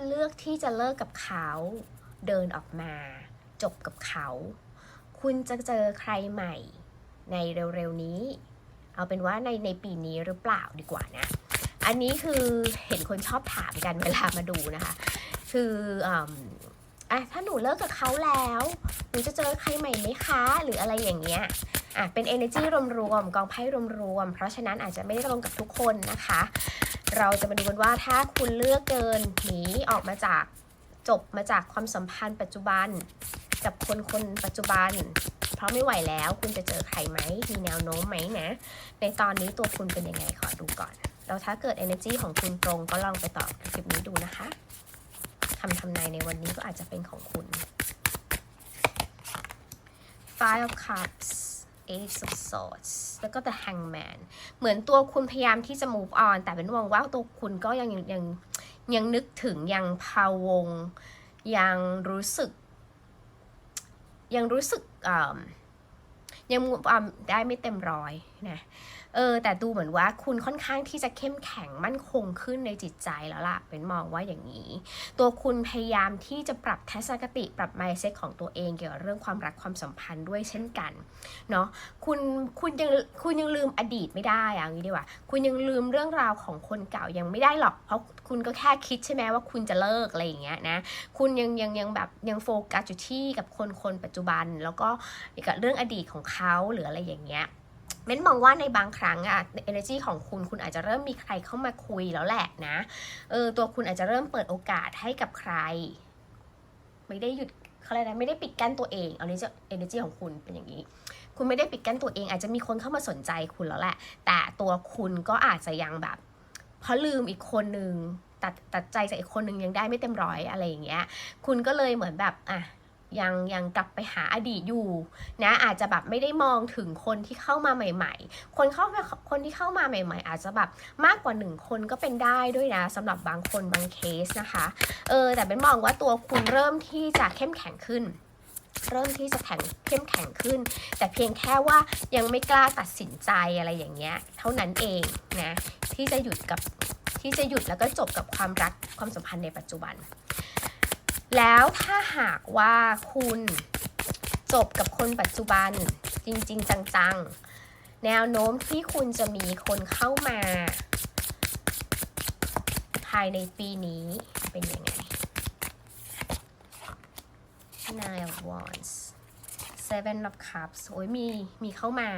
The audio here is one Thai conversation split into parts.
คุณเลือกที่จะเลิกกับเขา เดินออกมา จบกับเขา คุณจะเจอใครใหม่ ในเร็วๆนี้ เอาเป็นว่าในในปีนี้หรือเปล่าดีกว่านะ อันนี้คือเห็นคนชอบถามกันเวลามาดูนะคะ คืออะถ้าหนูเลิกกับเขาแล้วหนูจะเจอใครใหม่ไหมคะ หรืออะไรอย่างเงี้ยอะเป็น energy รวมๆกองไพ่รวมๆเพราะฉะนั้นอาจจะไม่ได้ตรงกับทุกคนนะคะ เราจะมาดูกันว่าถ้าคุณเลือกเดินหนีออกมาจากจบมาจากความสัมพันธ์ปัจจุบัน กับคนคนปัจจุบัน เพราะไม่ไหวแล้วคุณจะเจอใครไหมมีแนวโน้มไหมนะ ในตอนนี้ตัวคุณเป็นยังไงขอดูก่อน แล้วถ้าเกิด energy ของคุณตรงก็ลองไปตอบคลิปนี้ดูนะคะคำทำนายในวันนี้ก็อาจจะเป็นของคุณ Five of Cups Ace of Swords แล้วก็ The Hangman เหมือนตัวคุณพยายามที่จะ move on แต่เป็นวงว่าตัวคุณก็ยังยังยังนึกถึงยังพาวง ยังรู้สึก ยังรู้สึกอ่า ยัง move on ได้ไม่เต็มร้อยนะเออแต่ดูเหมือนว่าคุณค่อนข้างที่จะเข้มแข็งมั่นคงขึ้นในจิตใจแล้วล่ะ เป็นมองว่าอย่างนี้ ตัวคุณพยายามที่จะปรับทัศนคติปรับ mindset ของตัวเองเกี่ยวกับเรื่องความรักความสัมพันธ์ด้วยเช่นกันเนาะคุณคุณยังคุณยังลืมอดีตไม่ได้อะอย่างนี้ดีกว่า คุณยังลืมเรื่องราวของคนเก่ายังไม่ได้หรอก เพราะคุณก็แค่คิดใช่ไหมว่าคุณจะเลิกอะไรอย่างเงี้ยนะคุณยังยังยังแบบยังโฟกัสอยู่ที่กับคนคนปัจจุบัน แล้วก็กับเรื่องอดีตของเขาหรืออะไรอย่างเงี้ยเม้นมองว่าในบางครั้งอะ energy ของคุณคุณอาจจะเริ่มมีใครเข้ามาคุยแล้วแหละนะ เออตัวคุณอาจจะเริ่มเปิดโอกาสให้กับใคร ไม่ได้หยุดเขาเรียกอะไรไม่ได้ปิดกั้นตัวเอง เอานี้จะ energy ของคุณเป็นอย่างนี้ คุณไม่ได้ปิดกั้นตัวเอง อาจจะมีคนเข้ามาสนใจคุณแล้วแหละ แต่ตัวคุณก็อาจจะยังแบบ เพราะลืมอีกคนนึงตัดตัดใจจากอีกคนนึงยังได้ไม่เต็มร้อยอะไรอย่างเงี้ย คุณก็เลยเหมือนแบบอะ ยังยังกลับไปหาอดีตอยู่นะอาจจะแบบไม่ได้มองถึงคนที่เข้ามาใหม่ ๆ คนเข้ามาคนที่เข้ามาใหม่ ๆ อาจจะแบบมากกว่าหนึ่งคนก็เป็นได้ด้วยนะสำหรับบางคนบางเคสนะคะเออแต่เป็นมองว่าตัวคุณเริ่มที่จะเข้มแข็งขึ้นเริ่มที่จะแข็งเข้มแข็งขึ้น แต่เพียงแค่ว่ายังไม่กล้าตัดสินใจอะไรอย่างเงี้ย เท่านั้นเองนะที่จะหยุดกับที่จะหยุดแล้วก็จบกับความรักความสัมพันธ์ในปัจจุบัน แล้วถ้าหากว่าคุณจบกับคนปัจจุบันจริง ๆ จัง ๆ แนวโน้มที่คุณจะมีคนเข้ามา ภายในปีนี้เป็นยังไง Nine of Wands Seven of Cups โอ้ยมีมีเข้ามา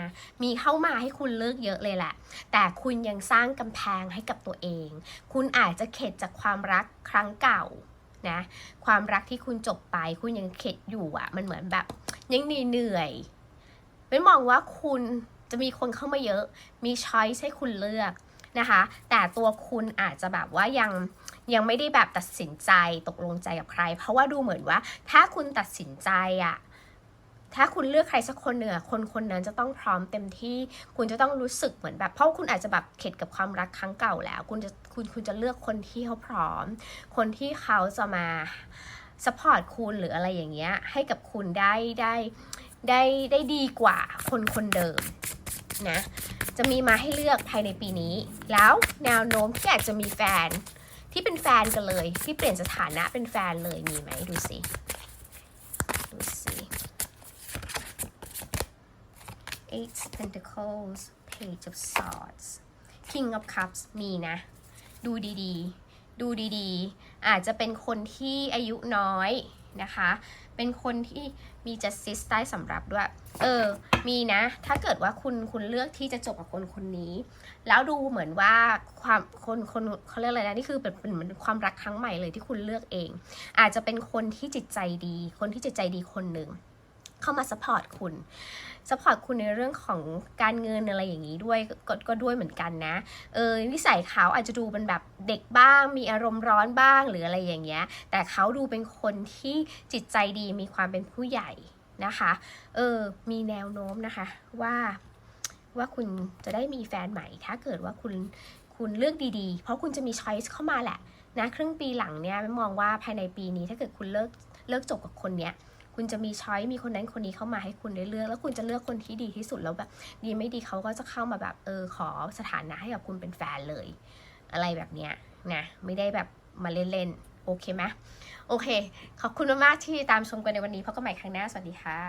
มีเข้ามาให้คุณเลิกเยอะเลยแหละ แต่คุณยังสร้างกำแพงให้กับตัวเอง คุณอาจจะเข็ดจากความรักครั้งเก่า นะความรักที่คุณจบไป คุณยังเข็ดอยู่อะ่ะ มันเหมือนแบบ ยังเหนื่อยเป็นมองว่าคุณจะมีคนเข้ามาเยอะ มีช้อยส์ให้คุณเลือกนะคะ แต่ตัวคุณอาจจะแบบว่ายังยังไม่ได้แบบตัดสินใจตกลงใจกับใคร เพราะว่าดูเหมือนว่า ถ้าคุณตัดสินใจอะถ้าคุณเลือกใครสักคนหนึ่งอคนคนนั้นจะต้องพร้อมเต็มที่ คุณจะต้องรู้สึกเหมือนแบบ เพราะคุณอาจจะแบบเข็ดกับความรักครั้งเก่าแล้ว คุณจะ คุณคุณจะเลือกคนที่เขาพร้อม คนที่เขาจะมาสปอร์ตคุณหรืออะไรอย่างเงี้ยให้กับคุณได้ได้ได้ได้ดีกว่าคนคนเดิมนะจะมีมาให้เลือกภายในปีนี้ แล้วแนวโน้มที่อาจจะมีแฟนที่เป็นแฟนกันเลย ที่เปลี่ยนสถานะเป็นแฟนเลยมีไหมดูสิดูสิ Eight Pentacles Page of Swords King of Cups มีนะ ดูดีๆ ดูดีๆ อาจจะเป็นคนที่อายุน้อยนะคะ เป็นคนที่มี justice ใต้สำหรับด้วย เออ มีนะ ถ้าเกิดว่าคุณคุณเลือกที่จะจบกับคนคนนี้ แล้วดูเหมือนว่าความคนคนเขาเรียกอะไรนะนี่คือเป็นเป็นเหมือนความรักครั้งใหม่เลยที่คุณเลือกเอง อาจจะเป็นคนที่จิตใจดี คนที่จิตใจดีคนหนึ่ง เข้ามาสปอร์ตคุณสปอร์ตคุณในเรื่องของการเงินอะไรอย่างนี้ด้วยกก็ด้วยเหมือนกันนะ เออนิสัยเขาอาจจะดูเป็นแบบเด็กบ้าง มีอารมณ์ร้อนบ้างหรืออะไรอย่างเงี้ย แต่เขาดูเป็นคนที่จิตใจดีมีความเป็นผู้ใหญ่นะคะ เออ มีแนวโน้มนะคะว่าว่าคุณจะได้มีแฟนใหม่ ถ้าเกิดว่าคุณคุณเลือกดีๆ เพราะคุณจะมีช้อยส์เข้ามาแหละนะครึ่งปีหลังเนี่ยมองว่าภายในปีนี้ถ้าเกิดคุณเลิกเลิกจบกับคนเนี้ย คุณจะมีช้อยมีคนนั้นคนนี้เข้ามาให้คุณได้เลือก แล้วคุณจะเลือกคนที่ดีที่สุดแล้วแบบดีไม่ดีเขาก็จะเข้ามาแบบเออขอสถานะให้กับคุณเป็นแฟนเลย อะไรแบบเนี้ยนะไม่ได้แบบมาเล่นโอเคไหมโอเค ขอบคุณมากๆที่ตามชมกันในวันนี้พบกันใหม่ครั้งหน้า สวัสดีค่ะ